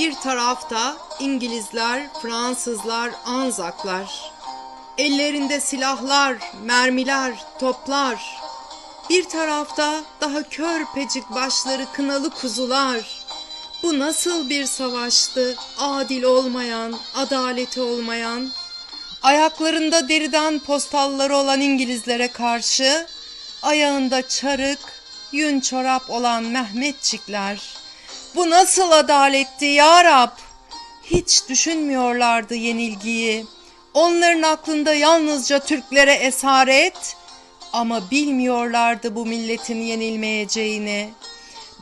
Bir tarafta İngilizler, Fransızlar, Anzaklar. Ellerinde silahlar, mermiler, toplar. Bir tarafta daha körpecik başları kınalı kuzular. Bu nasıl bir savaştı? Adil olmayan, adaleti olmayan. Ayaklarında deriden postalları olan İngilizlere karşı ayağında çarık, yün çorap olan Mehmetçikler. Bu nasıl adaletti ya Rab? Hiç düşünmüyorlardı yenilgiyi. Onların aklında yalnızca Türklere esaret ama bilmiyorlardı bu milletin yenilmeyeceğini.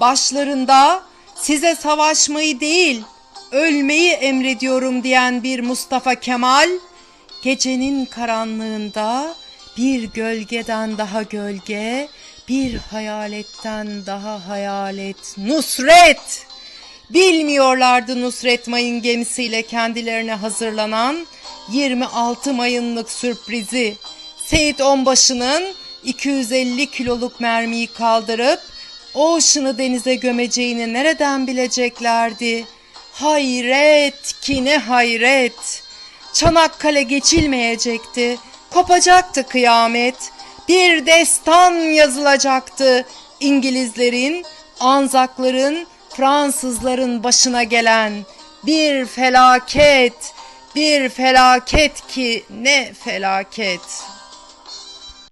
Başlarında size savaşmayı değil, ölmeyi emrediyorum diyen bir Mustafa Kemal, gecenin karanlığında bir gölgeden daha gölge, bir hayaletten daha hayalet, Nusret! Bilmiyorlardı Nusret Mayın gemisiyle kendilerine hazırlanan 26 Mayınlık sürprizi. Seyit Onbaşı'nın 250 kiloluk mermiyi kaldırıp Ocean'ı denize gömeceğini nereden bileceklerdi? Hayret ki ne hayret! Çanakkale geçilmeyecekti. Kopacaktı kıyamet. Bir destan yazılacaktı. İngilizlerin, Anzakların, Fransızların başına gelen bir felaket, bir felaket ki ne felaket.